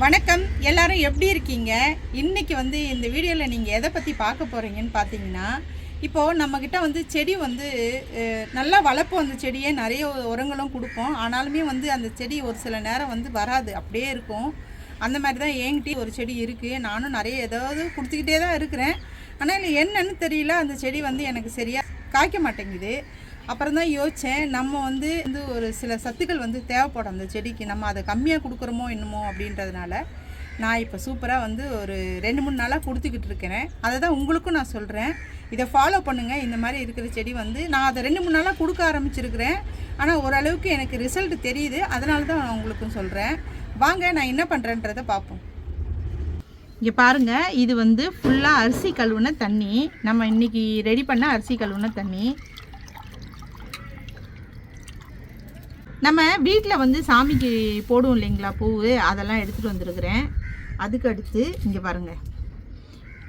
வணக்கம். எல்லாரும் எப்படி இருக்கீங்க? இன்னைக்கு வந்து இந்த வீடியோவில் நீங்கள் எதை பற்றி பார்க்க போகிறீங்கன்னு பார்த்தீங்கன்னா இப்போது நம்மக்கிட்ட வந்து செடி வந்து நல்லா வளர்ப்போம் அந்த செடியை நிறைய உரங்களும் கொடுப்போம். ஆனாலுமே வந்து அந்த செடி ஒரு சில நேரம் வந்து வராது. அப்படியே இருக்கும். அந்த மாதிரி தான் என்கிட்டயும் ஒரு செடி இருக்குது நானும் நிறைய ஏதாவது கொடுத்துக்கிட்டே தான் இருக்கிறேன். ஆனால் இல்லை என்னன்னு தெரியல. அந்த செடி வந்து எனக்கு சரியாக காய்க்க மாட்டேங்குது. அப்புறம் தான் யோசித்தேன் நம்ம வந்து வந்து ஒரு சில சத்துக்கள் வந்து தேவைப்படும். அந்த செடிக்கு நம்ம அதை கம்மியாக கொடுக்குறோமோ என்னமோ அப்படின்றதுனால நான் இப்போ சூப்பராக வந்து ஒரு ரெண்டு மூணு நாளாக கொடுத்துக்கிட்டு இருக்கிறேன். அதை தான் உங்களுக்கும் நான் சொல்கிறேன் இதை ஃபாலோ பண்ணுங்கள் இந்த மாதிரி இருக்கிற செடி வந்து நான் அதை ரெண்டு மூணு நாளாக கொடுக்க ஆரம்பிச்சிருக்கிறேன். ஆனால் ஓரளவுக்கு எனக்கு ரிசல்ட் தெரியுது. அதனால தான் நான் உங்களுக்கும் சொல்கிறேன் வாங்க நான் என்ன பண்ணுறேன்றதை பார்ப்போம். இங்கே பாருங்கள் இது வந்து ஃபுல்லாக அரிசி கழுவுன தண்ணி. நம்ம இன்றைக்கி ரெடி பண்ண அரிசி கழுவுன தண்ணி. நம்ம வீட்டில் வந்து சாமிக்கு போடுவோம் இல்லைங்களா பூவு? அதெல்லாம் எடுத்துகிட்டு வந்திருக்கிறேன். அதுக்கு அடுத்து இங்கே பாருங்கள்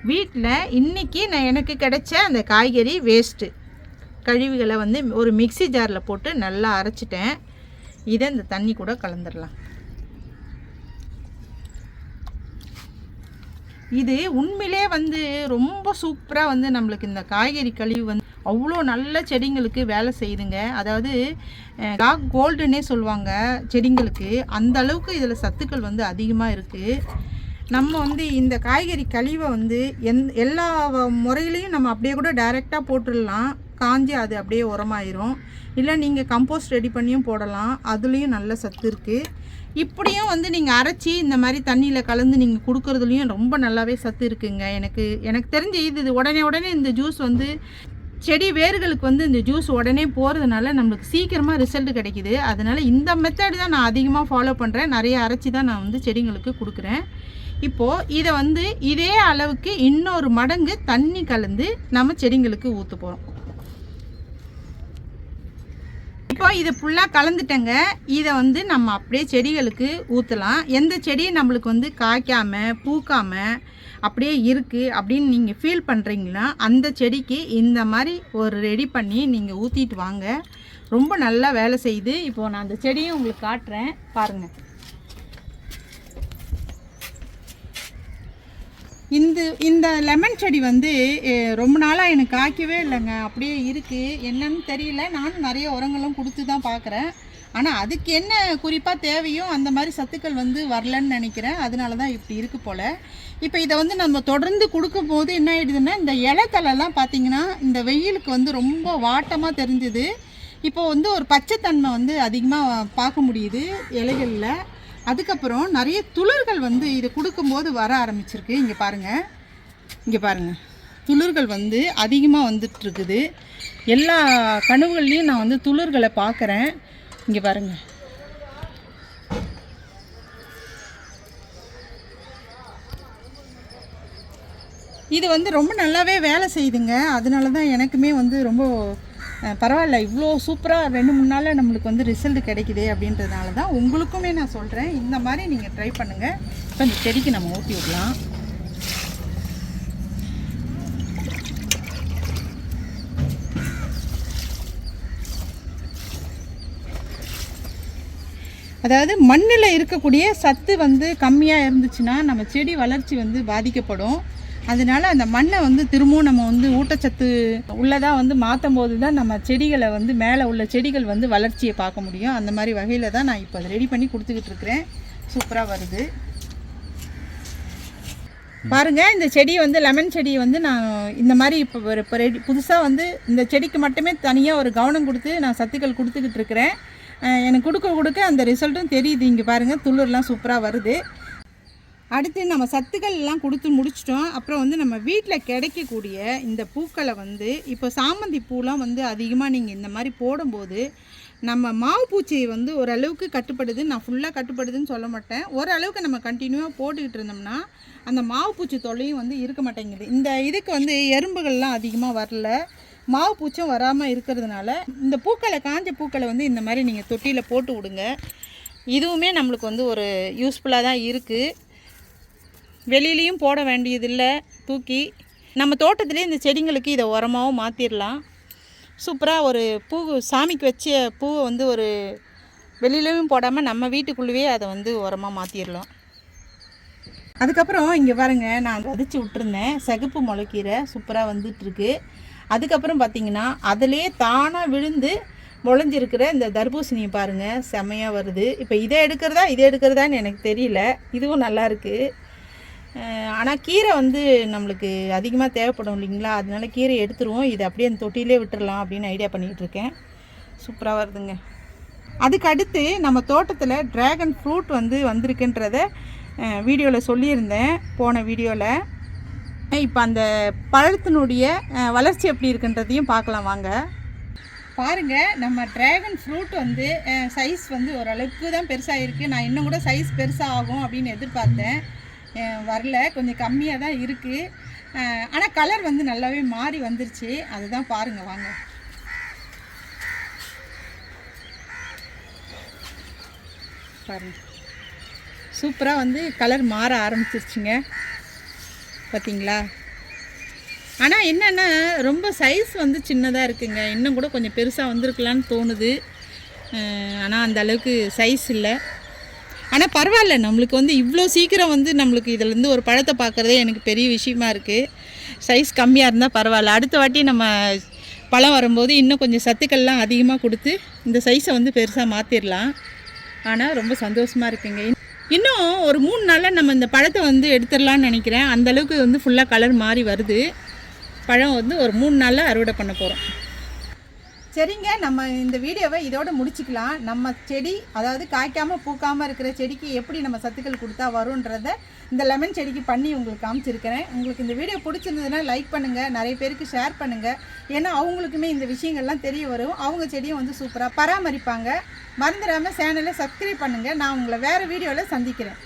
வீட்டில் இன்றைக்கி நான் எனக்கு கிடைச்ச அந்த காய்கறி வேஸ்ட்டு கழிவுகளை வந்து ஒரு மிக்ஸி ஜாரில் போட்டு நல்லா அரைச்சிட்டேன். இதை இந்த தண்ணி கூட கலந்துடலாம் இது உண்மையிலே வந்து ரொம்ப சூப்பராக வந்து நம்மளுக்கு இந்த காய்கறி கழிவு வந்து அவ்வளோ நல்ல செடிங்களுக்கு வேலை செய்யுதுங்க. அதாவது டாக் கோல்டுன்னே சொல்லுவாங்க செடிங்களுக்கு. அந்த அளவுக்கு இதில் சத்துக்கள் வந்து அதிகமாக இருக்குது நம்ம வந்து இந்த காய்கறி கழிவை வந்து எந் எல்லா முறையிலையும் நம்ம அப்படியே கூட டைரெக்டாக போட்டுடலாம். காஞ்சி அது அப்படியே உரமாயிரும். இல்லை நீங்கள் கம்போஸ்ட் ரெடி பண்ணியும் போடலாம். அதுலேயும் நல்ல சத்து இருக்குது இப்படியும் வந்து நீங்கள் அரைச்சி இந்த மாதிரி தண்ணியில் கலந்து நீங்கள் கொடுக்குறதுலையும் ரொம்ப நல்லாவே சத்து இருக்குங்க. எனக்கு எனக்கு தெரிஞ்சு இது இது உடனே உடனே இந்த ஜூஸ் வந்து செடி வேர்களுக்கு வந்து இந்த ஜூஸ் உடனே போகிறதுனால நம்மளுக்கு சீக்கிரமாக ரிசல்ட் கிடைக்கிது. அதனால் இந்த மெத்தட் தான் நான் அதிகமாக ஃபாலோ பண்ணுறேன் நிறைய அரைச்சி தான் நான் வந்து செடிங்களுக்கு கொடுக்குறேன். இப்போது இதை வந்து இதே அளவுக்கு இன்னொரு மடங்கு தண்ணி கலந்து நம்ம செடிங்களுக்கு ஊற்ற போகிறோம் இப்போ இதை ஃபுல்லாக கலந்துட்டேங்க. இதை வந்து நம்ம அப்படியே செடிகளுக்கு ஊற்றலாம் எந்த செடியும் நம்மளுக்கு வந்து காய்க்காம பூக்காம அப்படியே இருக்குது அப்படின்னு நீங்கள் ஃபீல் பண்ணுறீங்களா அந்த செடிக்கு இந்த மாதிரி ஒரு ரெடி பண்ணி நீங்கள் ஊற்றிட்டு வாங்க. ரொம்ப நல்லா வேலை செய்யுது. இப்போது நான் அந்த செடியும் உங்களுக்கு காட்டுறேன். பாருங்கள் இந்த இந்த லெமன் செடி வந்து ரொம்ப நாளாக எனக்கு காய்க்கவே இல்லைங்க. அப்படியே இருக்குது என்னன்னு தெரியல. நானும் நிறைய உரங்களும் கொடுத்து தான் பார்க்குறேன் ஆனால் அதுக்கு என்ன குறிப்பாக தேவையோ அந்த மாதிரி சத்துக்கள் வந்து வரலன்னு நினைக்கிறேன். அதனால தான் இப்படி இருக்குது போல். இப்போ இதை வந்து நம்ம தொடர்ந்து கொடுக்கும்போது என்ன ஆகிடுதுன்னா இந்த இலைத்தலைலாம் பார்த்தீங்கன்னா இந்த வெயிலுக்கு வந்து ரொம்ப வாட்டமாக தெரிஞ்சுது. இப்போ வந்து ஒரு பச்சைத்தன்மை வந்து அதிகமாக பார்க்க முடியுது இலைகளில். அதுக்கப்புறம் நிறைய துளிர்கள் வந்து இது கொடுக்கும்போது வர ஆரம்பிச்சிருக்கு. இங்கே பாருங்கள் இங்கே பாருங்கள் துளிர்கள் வந்து அதிகமாக வந்துட்டுருக்குது. எல்லா கனவுகள்லேயும் நான் வந்து துளிர்களை பார்க்குறேன். இங்கே பாருங்கள் இது வந்து ரொம்ப நல்லாவே வேலை செய்யுதுங்க. அதனால தான் எனக்குமே வந்து ரொம்ப பரவாயில்ல இவ்வளோ சூப்பராக ரெண்டு மூணு நாளில் நம்மளுக்கு வந்து ரிசல்ட் கிடைக்குது அப்படின்றதுனால தான் உங்களுக்குமே நான் சொல்கிறேன் இந்த மாதிரி நீங்கள் ட்ரை பண்ணுங்கள் இப்போ இந்த செடிக்கு நம்ம ஊற்றி விடலாம். அதாவது மண்ணில் இருக்கக்கூடிய சத்து வந்து கம்மியாக இருந்துச்சுன்னா நம்ம செடி வளர்ச்சி வந்து பாதிக்கப்படும். அதனால அந்த மண்ணை வந்து திரும்பவும் நம்ம வந்து ஊட்டச்சத்து உள்ளதாக வந்து மாற்றும் போது தான் நம்ம செடிகளை வந்து மேலே உள்ள செடிகள் வந்து வளர்ச்சியை பார்க்க முடியும். அந்த மாதிரி வகையில் தான் நான் இப்போ அதை ரெடி பண்ணி கொடுத்துக்கிட்டு இருக்கிறேன். சூப்பராக வருது. பாருங்க இந்த செடி வந்து லெமன் செடி வந்து நான் இந்த மாதிரி இப்போ இப்போ ரெடி புதுசாக வந்து இந்த செடிக்கு மட்டுமே தனியாக ஒரு கவனம் கொடுத்து நான் சத்துக்கள் கொடுத்துக்கிட்டு இருக்கிறேன். எனக்கு கொடுக்க கொடுக்க அந்த ரிசல்ட்டும் தெரியுது. இங்கே பாருங்கள் துளிர்லாம் சூப்பராக வருது. அடுத்து நம்ம சத்துக்கள் எல்லாம் கொடுத்து முடிச்சிட்டோம். அப்புறம் வந்து நம்ம வீட்டில் கிடைக்கக்கூடிய இந்த பூக்களை வந்து இப்போ சாமந்தி பூலாம் வந்து அதிகமாக நீங்கள் இந்த மாதிரி போடும்போது நம்ம மாவு பூச்சி வந்து ஓரளவுக்கு கட்டுப்படுது. நான் ஃபுல்லாக கட்டுப்படுதுன்னு சொல்ல மாட்டேன். ஓரளவுக்கு நம்ம கண்டினியூவாக போட்டுக்கிட்டு இருந்தோம்னா அந்த மாவு பூச்சி தொல்லையும் வந்து இருக்க மாட்டேங்குது. இந்த இதுக்கு வந்து எறும்புகள்லாம் அதிகமாக வரல. மாவு பூச்சும் வராமல் இருக்கிறதுனால இந்த பூக்களை காஞ்ச பூக்களை வந்து இந்த மாதிரி நீங்கள் தொட்டியில் போட்டு விடுங்க. இதுவுமே நம்மளுக்கு வந்து ஒரு யூஸ்ஃபுல்லாக தான் இருக்குது வெளியிலையும் போட வேண்டியதில்லை. தூக்கி நம்ம தோட்டத்துலேயே இந்த செடிங்களுக்கு இதை உரமாகவும் மாற்றிடலாம் சூப்பராக ஒரு பூ சாமிக்கு வச்ச பூவை வந்து ஒரு வெளியிலையும் போடாமல் நம்ம வீட்டுக்குள்ளேயே அதை வந்து உரமாக மாற்றிடலாம் அதுக்கப்புறம் இங்கே பாருங்க நான் வதச்சி விட்டுருந்தேன். சிகப்பு முளைக்கீரை சூப்பராக வந்துட்டுருக்கு. அதுக்கப்புறம் பார்த்தீங்கன்னா அதிலே தானாக விழுந்து முளைஞ்சிருக்கிற இந்த தர்பூசணியை பாருங்கள் செம்மையாக வருது. இப்போ இதை எடுக்கிறதா இதை எடுக்கிறதான்னு எனக்கு தெரியல. இதுவும் நல்லா இருக்குது ஆனால் கீரை வந்து நம்மளுக்கு அதிகமாக தேவைப்படும் இல்லைங்களா? அதனால கீரை எடுத்துருவோம். இதை அப்படியே அந்த தொட்டிலே விட்டுடலாம் அப்படின்னு ஐடியா பண்ணிகிட்டு இருக்கேன். சூப்பராக வருதுங்க. அதுக்கு அடுத்து நம்ம தோட்டத்தில் ட்ராகன் ஃப்ரூட் வந்து வந்திருக்குன்றத வீடியோவில் சொல்லியிருந்தேன் போன வீடியோவில் இப்போ அந்த பழத்தினுடைய வளர்ச்சி எப்படி இருக்குன்றதையும் பார்க்கலாம் வாங்க. பாருங்க நம்ம டிராகன் ஃப்ரூட் வந்து சைஸ் வந்து ஓரளவுக்கு தான் பெருசாக இருக்குது நான் இன்னும் கூட சைஸ் பெருசாக ஆகும் அப்படின்னு எதிர்பார்த்தேன். வரல. கொஞ்சம் கம்மியாக தான் இருக்குது ஆனால் கலர் வந்து நல்லாவே மாறி வந்துருச்சு. அதுதான் பாருங்கள் வாங்க. பாருங்க. சூப்பராக வந்து கலர் மாற ஆரம்பிச்சிருச்சுங்க. பார்த்தீங்களா ஆனால் என்னென்னா ரொம்ப சைஸ் வந்து சின்னதாக இருக்குங்க. இன்னும் கூட கொஞ்சம் பெருசாக வந்திருக்கலான்னு தோணுது. ஆனால் அந்த அளவுக்கு சைஸ் இல்லை. ஆனால் பரவாயில்ல நம்மளுக்கு வந்து இவ்வளோ சீக்கிரம் வந்து நம்மளுக்கு இதுலேருந்து ஒரு பழத்தை பார்க்குறதே எனக்கு பெரிய விஷயமா இருக்குது சைஸ் கம்மியாக இருந்தால் பரவாயில்ல. அடுத்த வாட்டி நம்ம பழம் வரும்போது இன்னும் கொஞ்சம் சத்துக்கள்லாம் அதிகமாக கொடுத்து இந்த சைஸை வந்து பெருசாக மாற்றிடலாம் ஆனால் ரொம்ப சந்தோஷமாக இருக்குங்க இன்னும் ஒரு மூணு நாளில் நம்ம இந்த பழத்தை வந்து எடுத்துடலாம்னு நினைக்கிறேன். அந்தளவுக்கு வந்து ஃபுல்லாக கலர் மாறி வருது. பழம் வந்து ஒரு மூணு நாளில் அறுவடை பண்ண போகிறோம் சரிங்க நம்ம இந்த வீடியோவை இதோட முடிச்சுக்கலாம். நம்ம செடி அதாவது காய்க்காமல் பூக்காமல் இருக்கிற செடிக்கு எப்படி நம்ம சத்துக்கள் கொடுத்தா வரும்ன்றத இந்த லெமன் செடிக்கு பண்ணி உங்களுக்கு காமிச்சிருக்கிறேன். உங்களுக்கு இந்த வீடியோ பிடிச்சிருந்ததுன்னா லைக் பண்ணுங்கள் நிறைய பேருக்கு ஷேர் பண்ணுங்கள் ஏன்னா அவங்களுக்குமே இந்த விஷயங்கள்லாம் தெரிய வரும். அவங்க செடியை வந்து சூப்பராக பராமரிப்பாங்க. மறந்துடாமல் சேனலை சப்ஸ்கிரைப் பண்ணுங்கள் நான் உங்களை வேறு வீடியோவில் சந்திக்கிறேன்.